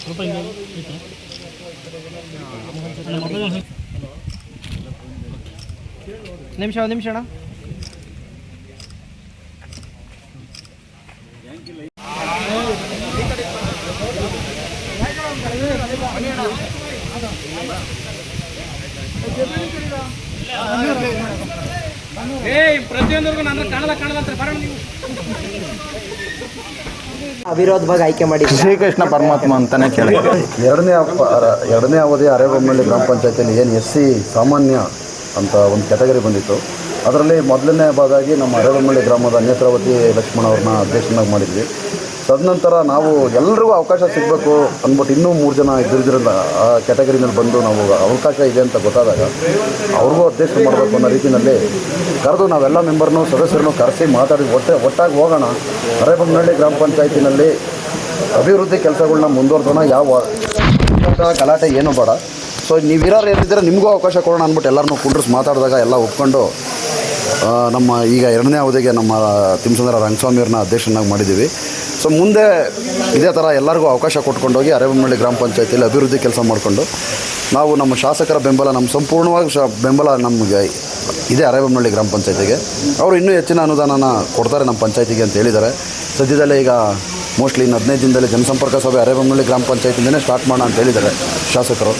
ಸ್ವಲ್ಪ ಹಿಂಗೆ ಐತಾ? ಒಂದ್ ಕಾಣಲ್ಲ ಕಾಣಲ್ಲ ಅಂತ ಅವಿರೋಧವಾಗಿ ಆಯ್ಕೆ ಮಾಡಿ ಶ್ರೀಕೃಷ್ಣ ಪರಮಾತ್ಮ ಅಂತಾನೆ ಕೇಳಿ. ಎರಡನೇ ಅರ- ಎರಡನೇ ಅವಧಿ ಅರೇಬೊಮ್ಮಳ್ಳಿ ಗ್ರಾಮ ಪಂಚಾಯತಿಯಲ್ಲಿ ಏನು ಎಸ್ ಸಿ ಸಾಮಾನ್ಯ ಅಂತ ಒಂದು ಕ್ಯಾಟಗರಿ ಬಂದಿತ್ತು. ಅದರಲ್ಲಿ ಮೊದಲನೇ ಬಾದಾಗಿ ನಮ್ಮ ಅರೇಬೊಮ್ಮಳ್ಳಿ ಗ್ರಾಮದ ನೇತ್ರಾವತಿ ಲಕ್ಷ್ಮಣ ಅವ್ರನ್ನ ಅಧ್ಯಕ್ಷನಾಗಿ ಮಾಡಿದ್ವಿ. ತದನಂತರ ನಾವು ಎಲ್ರಿಗೂ ಅವಕಾಶ ಸಿಗಬೇಕು ಅಂದ್ಬಿಟ್ಟು ಇನ್ನೂ ಮೂರು ಜನ ಇದ್ದಿರೋದ್ರಿಂದ ಆ ಕ್ಯಾಟಗರಿನಲ್ಲಿ ಬಂದು ನಾವು ಅವಕಾಶ ಇದೆ ಅಂತ ಗೊತ್ತಾದಾಗ ಅವ್ರಿಗೂ ಅಧ್ಯಕ್ಷ ಮಾಡಬೇಕು ಅನ್ನೋ ರೀತಿಯಲ್ಲಿ ಕರೆದು ನಾವೆಲ್ಲ ಮೆಂಬರ್ನು ಸದಸ್ಯರನ್ನು ಕರೆಸಿ ಮಾತಾಡಿ ಒಟ್ಟೆ ಒಟ್ಟಾಗಿ ಹೋಗೋಣ. ಅರೇಬೊಮ್ಮನಹಳ್ಳಿ ಗ್ರಾಮ ಪಂಚಾಯತಿನಲ್ಲಿ ಅಭಿವೃದ್ಧಿ ಕೆಲಸಗಳನ್ನ ಮುಂದುವರ್ಸೋಣ. ಯಾವ ಗಲಾಟೆ, ಏನು ಬೇಡ. ಸೊ ನೀವಿರೋರು ಏನಿದ್ರೆ ನಿಮಗೂ ಅವಕಾಶ ಕೊಡೋಣ ಅಂದ್ಬಿಟ್ಟು ಎಲ್ಲರನ್ನೂ ಕುಂಡ್ರಿಸಿ ಮಾತಾಡಿದಾಗ ಎಲ್ಲ ಒಪ್ಕೊಂಡು ನಮ್ಮ ಈಗ ಎರಡನೇ ಅವಧಿಗೆ ನಮ್ಮ ತಿಮ್ಮಸಂದ್ರ ರಂಗಸ್ವಾಮಿಯವ್ರನ್ನ ಅಧ್ಯಕ್ಷನಾಗಿ ಮಾಡಿದ್ದೀವಿ. ಸೊ ಮುಂದೆ ಇದೇ ಥರ ಎಲ್ಲರಿಗೂ ಅವಕಾಶ ಕೊಟ್ಕೊಂಡೋಗಿ ಅರೇಬಮ್ಮಳ್ಳಿ ಗ್ರಾಮ ಪಂಚಾಯತಿಯಲ್ಲಿ ಅಭಿವೃದ್ಧಿ ಕೆಲಸ ಮಾಡಿಕೊಂಡು ನಾವು ನಮ್ಮ ಶಾಸಕರ ಬೆಂಬಲ, ನಮ್ಮ ಸಂಪೂರ್ಣವಾಗಿ ಶ, ಬೆಂಬಲ ನಮಗೆ ಇದೆ ಅರೇಬಮ್ಮಳ್ಳಿ ಗ್ರಾಮ ಪಂಚಾಯತಿಗೆ. ಅವರು ಇನ್ನೂ ಹೆಚ್ಚಿನ ಅನುದಾನನ ಕೊಡ್ತಾರೆ ನಮ್ಮ ಪಂಚಾಯತಿಗೆ ಅಂತ ಹೇಳಿದ್ದಾರೆ. ಸದ್ಯದಲ್ಲೇ ಈಗ ಮೋಸ್ಟ್ಲಿ ಇನ್ನು ಹದಿನೈದು ದಿನದಲ್ಲಿ ಜನಸಂಪರ್ಕ ಸಭೆ ಅರೇಬೊಮ್ಮಳ್ಳಿ ಗ್ರಾಮ ಪಂಚಾಯತಿಂದನೇ ಸ್ಟಾರ್ಟ್ ಮಾಡೋಣ ಅಂತ ಹೇಳಿದ್ದಾರೆ ಶಾಸಕರು.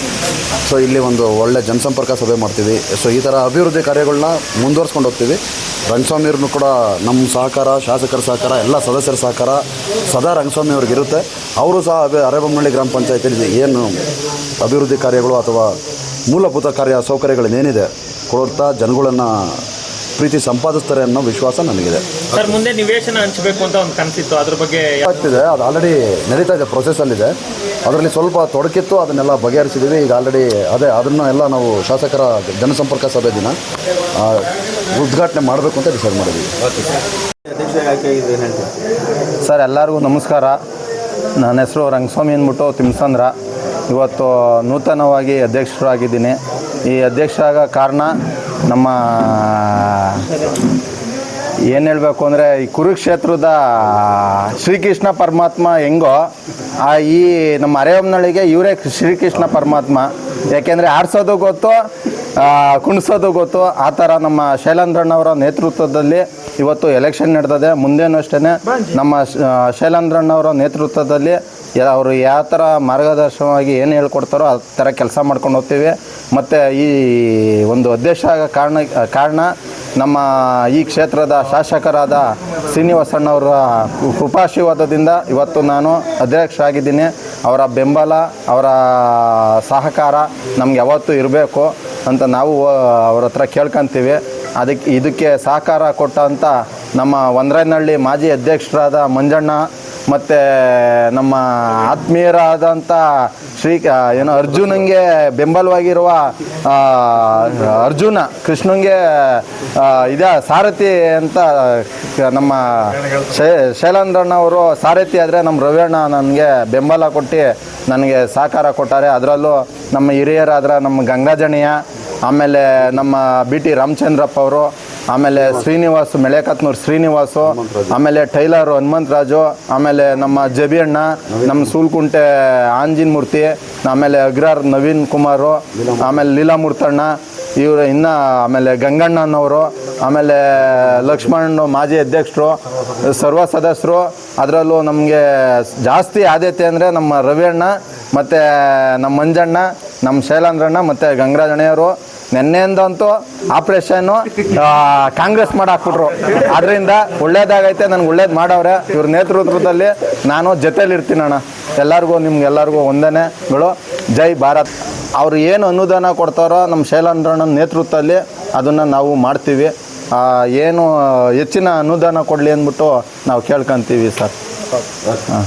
ಸೊ ಇಲ್ಲಿ ಒಂದು ಒಳ್ಳೆ ಜನಸಂಪರ್ಕ ಸಭೆ ಮಾಡ್ತೀವಿ. ಸೊ ಈ ಥರ ಅಭಿವೃದ್ಧಿ ಕಾರ್ಯಗಳನ್ನ ಮುಂದುವರ್ಸ್ಕೊಂಡು ಹೋಗ್ತೀವಿ. ರಂಗಸ್ವಾಮಿಯವ್ರನ್ನೂ ಕೂಡ ನಮ್ಮ ಸಹಕಾರ, ಶಾಸಕರ ಸಹಕಾರ, ಎಲ್ಲ ಸದಸ್ಯರ ಸಹಕಾರ ಸದಾ ರಂಗಸ್ವಾಮಿ ಅವ್ರಿಗೆ ಇರುತ್ತೆ. ಅವರು ಸಹ ಅಭಿ ಅರೇಬೊಮ್ಮಳ್ಳಿ ಗ್ರಾಮ ಪಂಚಾಯತಿಯಲ್ಲಿ ಏನು ಅಭಿವೃದ್ಧಿ ಕಾರ್ಯಗಳು ಅಥವಾ ಮೂಲಭೂತ ಕಾರ್ಯ ಸೌಕರ್ಯಗಳನ್ನೇನಿದೆ ಕೊಡ್ತಾ ಜನಗಳನ್ನು ಪ್ರೀತಿ ಸಂಪಾದಿಸ್ತಾರೆ ಅನ್ನೋ ವಿಶ್ವಾಸ ನನಗಿದೆ. ಸರ್ ಮುಂದೆ ನಿವೇಶನ ಹಂಚಬೇಕು ಅಂತ ಒಂದು ಕನಸಿತ್ತು. ಅದ್ರ ಬಗ್ಗೆ ಆಗ್ತಿದೆ ಅದು ಆಲ್ರೆಡಿ ನಡೀತಾ ಇದೆ ಪ್ರೊಸೆಸ್ಸಲ್ಲಿದೆ ಅದರಲ್ಲಿ ಸ್ವಲ್ಪ ತೊಡಕಿತ್ತು ಅದನ್ನೆಲ್ಲ ಬಗೆಹರಿಸಿದ್ದೀವಿ ಈಗ ಆಲ್ರೆಡಿ ಅದೇ ಅದನ್ನು ಎಲ್ಲ ನಾವು ಶಾಸಕರ ಜನಸಂಪರ್ಕ ಸಭೆ ದಿನ ಆ, ಉದ್ಘಾಟನೆ ಮಾಡಬೇಕು ಅಂತ ಡಿಸೈಡ್ ಮಾಡಿದ್ದೀವಿ ಸರ್ ಎಲ್ಲರಿಗೂ ನಮಸ್ಕಾರ. ನನ್ನ ಹೆಸರು ರಂಗಸ್ವಾಮಿ ಅಂದ್ಬಿಟ್ಟು ತಿಮ್ಸಂದ್ರ. ಇವತ್ತು ನೂತನವಾಗಿ ಅಧ್ಯಕ್ಷರಾಗಿದ್ದೀನಿ. ಈ ಅಧ್ಯಕ್ಷರಾಗ ಕಾರಣ ನಮ್ಮ ಏನು ಹೇಳಬೇಕು ಅಂದರೆ ಈ ಕುರುಕ್ಷೇತ್ರದ ಶ್ರೀಕೃಷ್ಣ ಪರಮಾತ್ಮ ಹೆಂಗೋ, ಆ ಈ ನಮ್ಮ ಅರೆಯಮ್ಮನಳಿಗೆ ಇವರೇ ಶ್ರೀಕೃಷ್ಣ ಪರಮಾತ್ಮ. ಯಾಕೆಂದರೆ ಆಡ್ಸೋದು ಗೊತ್ತು ಕುಣಿಸೋದು ಗೊತ್ತು, ಆ ಥರ ನಮ್ಮ ಶೈಲೇಂದ್ರಣ್ಣವರ ನೇತೃತ್ವದಲ್ಲಿ ಇವತ್ತು ಎಲೆಕ್ಷನ್ ನಡೆದಿದೆ. ಮುಂದೇನು ಅಷ್ಟೇ, ನಮ್ಮ ಶೈಲೇಂದ್ರಣ್ಣವರ ನೇತೃತ್ವದಲ್ಲಿ ಅವರು ಯಾವ ಥರ ಮಾರ್ಗದರ್ಶನವಾಗಿ ಏನು ಹೇಳ್ಕೊಡ್ತಾರೋ ಆ ಥರ ಕೆಲಸ ಮಾಡ್ಕೊಂಡು ಹೋಗ್ತೀವಿ. ಮತ್ತು ಈ ಒಂದು ಅಧ್ಯಕ್ಷ ಕಾರಣ ಕಾರಣ ನಮ್ಮ ಈ ಕ್ಷೇತ್ರದ ಶಾಸಕರಾದ ಶ್ರೀನಿವಾಸಣ್ಣವರ ಕೃಪಾಶೀರ್ವಾದದಿಂದ ಇವತ್ತು ನಾನು ಅಧ್ಯಕ್ಷ ಆಗಿದ್ದೀನಿ ಅವರ ಬೆಂಬಲ, ಅವರ ಸಹಕಾರ ನಮ್ಗೆ ಯಾವತ್ತೂ ಇರಬೇಕು ಅಂತ ನಾವು ಅವ್ರ ಹತ್ರ ಕೇಳ್ಕೊತೀವಿ. ಅದಕ್ಕೆ ಇದಕ್ಕೆ ಸಹಕಾರ ಕೊಟ್ಟಂಥ ನಮ್ಮ ಒಂದ್ರನಹಳ್ಳಿ ಮಾಜಿ ಅಧ್ಯಕ್ಷರಾದ ಮಂಜಣ್ಣ ಮತ್ತು ನಮ್ಮ ಆತ್ಮೀಯರಾದಂಥ ಶ್ರೀ ಏನು, ಅರ್ಜುನಂಗೆ ಬೆಂಬಲವಾಗಿರುವ ಅರ್ಜುನ ಕೃಷ್ಣಂಗೆ ಇದೆ ಸಾರಥಿ ಅಂತ ನಮ್ಮ ಶೈ, ಶೈಲೇಂದ್ರಣ್ಣ ಅವರು ಸಾರಥಿ ಆದರೆ ನಮ್ಮ ರವಿಯಣ್ಣ ನನಗೆ ಬೆಂಬಲ ಕೊಟ್ಟು ನನಗೆ ಸಹಕಾರ ಕೊಟ್ಟಾರೆ. ಅದರಲ್ಲೂ ನಮ್ಮ ಹಿರಿಯರಾದ್ರೆ ನಮ್ಮ ಗಂಗಾಜಣಿಯ ಆಮೇಲೆ ನಮ್ಮ ಬಿ ಟಿ ರಾಮಚಂದ್ರಪ್ಪ ಅವರು ಆಮೇಲೆ ಶ್ರೀನಿವಾಸ್ ಮೆಳೆಕತ್ನೂರ್ ಶ್ರೀನಿವಾಸು, ಆಮೇಲೆ ಟೈಲರ್ ಹನುಮಂತರಾಜು ಆಮೇಲೆ ನಮ್ಮ ಜಬಿಯಣ್ಣ, ನಮ್ಮ ಸೂಲ್ಕುಂಟೆ ಆಂಜಿನ್ ಮೂರ್ತಿ, ಆಮೇಲೆ ಅಗ್ರಾರ್ ನವೀನ್ ಕುಮಾರು, ಆಮೇಲೆ ಲೀಲಾ ಮೂರ್ತಣ್ಣ, ಇವರು ಇನ್ನ ಆಮೇಲೆ ಗಂಗಣ್ಣನವರು ಆಮೇಲೆ ಲಕ್ಷ್ಮಣ್ ಮಾಜಿ ಅಧ್ಯಕ್ಷರು, ಸರ್ವ ಸದಸ್ಯರು, ಅದರಲ್ಲೂ ನಮಗೆ ಜಾಸ್ತಿ ಆದ್ಯತೆ ಅಂದರೆ ನಮ್ಮ ರವಿಯಣ್ಣ, ಮತ್ತು ನಮ್ಮ ಮಂಜಣ್ಣ, ನಮ್ಮ ಶೈಲಾಂದ್ರಣ್ಣ, ಮತ್ತು ಗಂಗರಾಜಣ್ಣವರು ನಿನ್ನೆಯಿಂದಂತೂ ಆಪರೇಷನ್ನು ಕಾಂಗ್ರೆಸ್ ಮಾಡಾಕ್ಬಿಟ್ರು. ಅದರಿಂದ ಒಳ್ಳೇದಾಗೈತೆ ನನಗೆ ಒಳ್ಳೇದು ಮಾಡವ್ರೆ. ಇವ್ರ ನೇತೃತ್ವದಲ್ಲಿ ನಾನು ಜೊತೆಲಿರ್ತೀನಿ ಅಣ್ಣ. ಎಲ್ಲರಿಗೂ ನಿಮ್ಗೆಲ್ಲರಿಗೂ ವಂದನೆಗಳು ಜೈ ಭಾರತ್. ಅವ್ರು ಏನು ಅನುದಾನ ಕೊಡ್ತಾರೋ ನಮ್ಮ ಶೈಲಾಂದ್ರಣ್ಣನ ನೇತೃತ್ವದಲ್ಲಿ ಅದನ್ನು ನಾವು ಮಾಡ್ತೀವಿ. ಏನು ಹೆಚ್ಚಿನ ಅನುದಾನ ಕೊಡಲಿ ಅಂದ್ಬಿಟ್ಟು ನಾವು ಕೇಳ್ಕೊಂತೀವಿ ಸರ್. ಹಾಂ.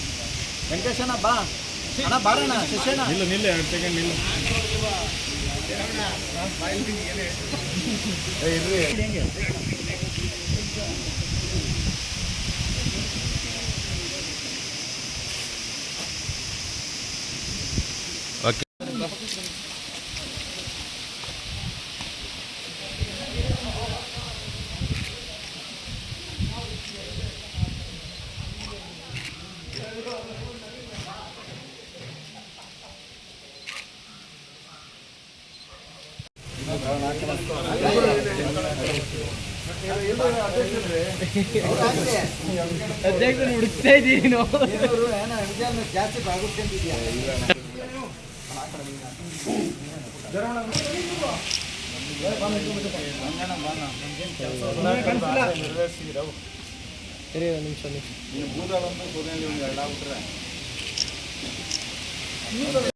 ವೆಂಕಟೇಶಣ್ಣ ಬಾ. ಅಣ್ಣ ಬಾರಣ್ಣ ಶಿಕ್ಷಣ ನಿಲ್ಲು ನಿಲ್ಲು ಎರಡು ಸೆಕೆಂಡ್ ನಿಲ್ಲು. ಅಧ್ಯಕ್ಷರು ಹುಡುಕ್ತಾ ಇದ್ದೀನಿ ಜಾಸ್ತಿ ಬಾಗುತ್ಕೊಂಡಿದ್ಯಾ ಸರಿ ಒಂದು ನಿಮಿಷ ನಿಮಿಷ